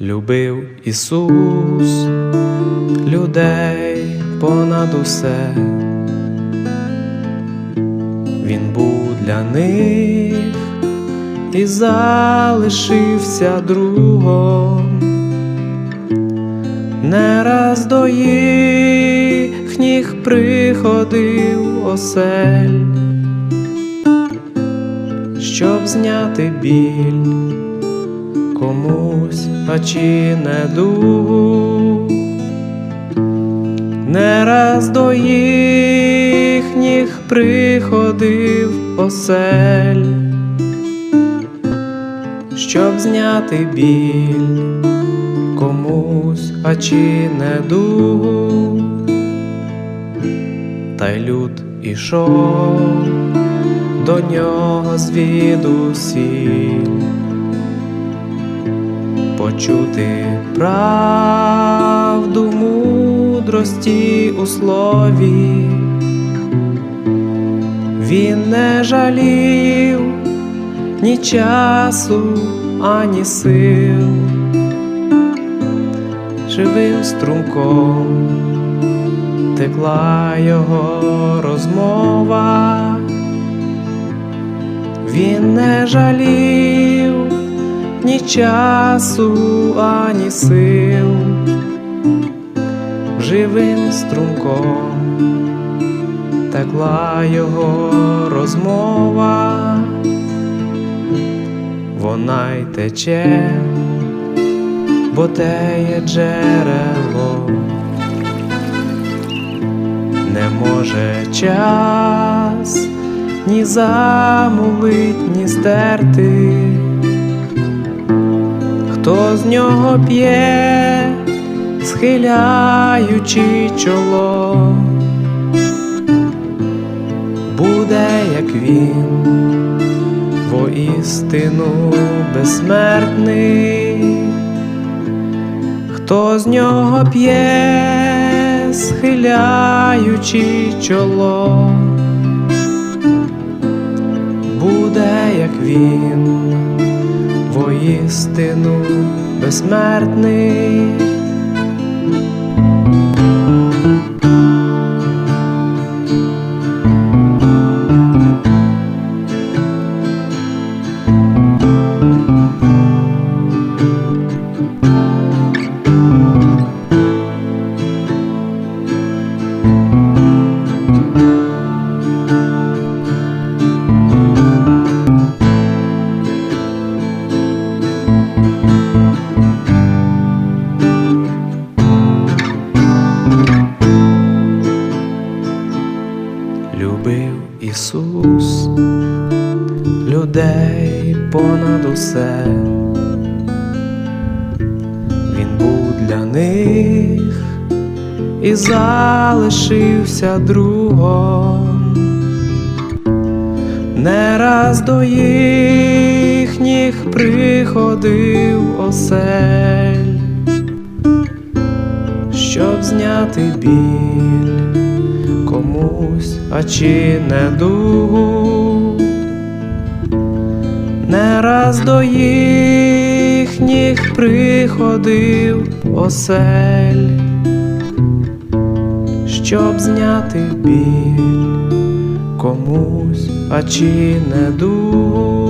Любив Ісус людей понад усе, Він був для них і залишився другом, не раз до їхніх приходив осель, щоб зняти біль комусь, а чи недугу, не раз до їхніх приходив осель, щоб зняти біль комусь, а чи недугу, та й люд ішов до нього звідусіль почути правду мудрості у слові, він не жалів ні часу, ані сил, живим струмком текла його розмова, він не жалів ні часу, ані сил, живим струмком текла його розмова, вона й тече, бо теє джерело, не може час ні замулить, ні стерти хто з нього п'є, схиляючи чоло, буде, як він, воістину безсмертний, хто з нього п'є, схиляючи чоло, буде, як він воістину безсмертний. Любив Ісус людей понад усе, Він був для них і залишився другом, не раз до їхніх приходив осель, щоб зняти біль комусь, а чи недугу, не раз до їхніх приходив осель, щоб зняти біль комусь, а чи не недугу.